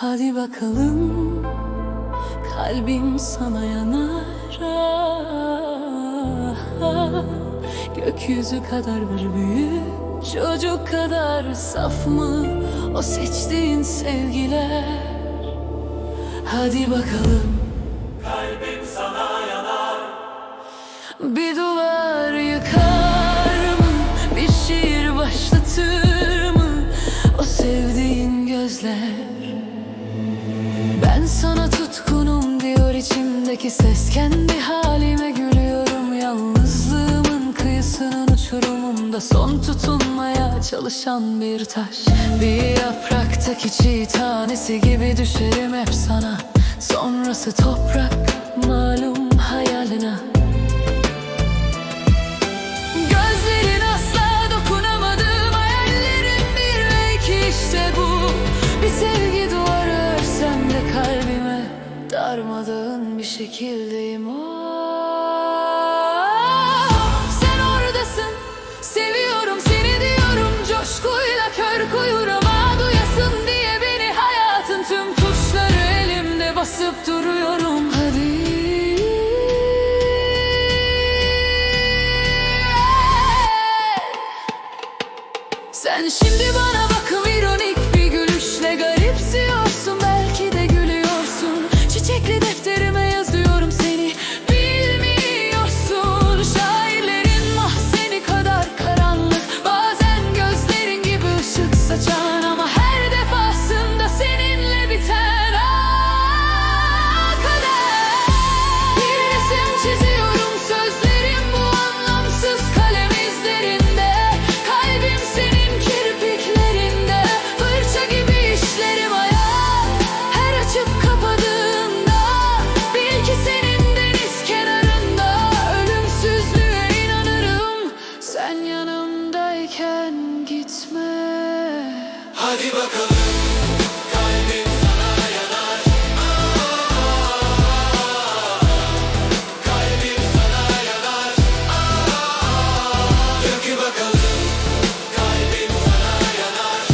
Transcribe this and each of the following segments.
Hadi bakalım kalbim sana yanar. Ah, ah. Gökyüzü kadar bir büyük çocuk kadar saf mı o seçtiğin sevgiler? Hadi bakalım. Bir içimdeki ses Kendi halime gülüyorum. Yalnızlığımın kıyısının uçurumunda Son tutunmaya çalışan bir taş. Bir yapraktaki çiğ tanesi gibi düşerim hep sana. Sonrası toprak malum darmadağın bir şekildeyim oh, Sen oradasın seviyorum seni diyorum. Coşkuyla kör koyur ama duyasın diye beni hayatın tüm tuşları elimde basıp duruyorum. Hadi. Sen şimdi Hadi bakalım kalbim sana yanar. Kalbim sana yanar. Dökü bakalım kalbim sana yanar.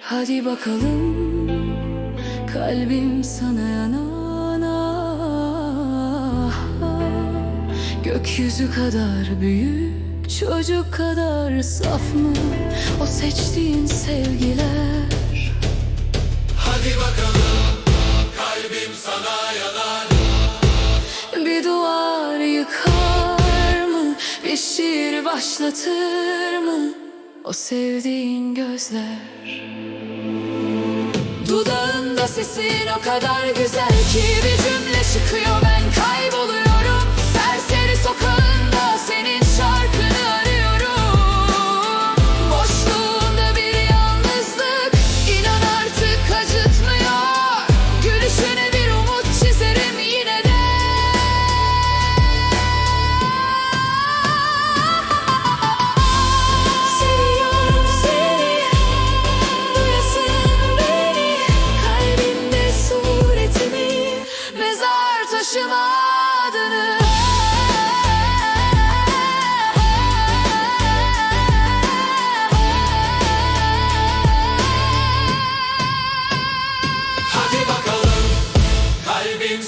Hadi bakalım. Kalbim sana yanan Gökyüzü kadar büyük Çocuk kadar saf mı? O seçtiğin sevgiler. Hadi bakalım kalbim sana yanar. Bir duvar yıkar mı? Bir şiir başlatır mı? O sevdiğin gözler. Dudağında sesin o kadar güzel ki Bir cümle çıkıyor ben kayboluyorum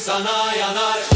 sana yanar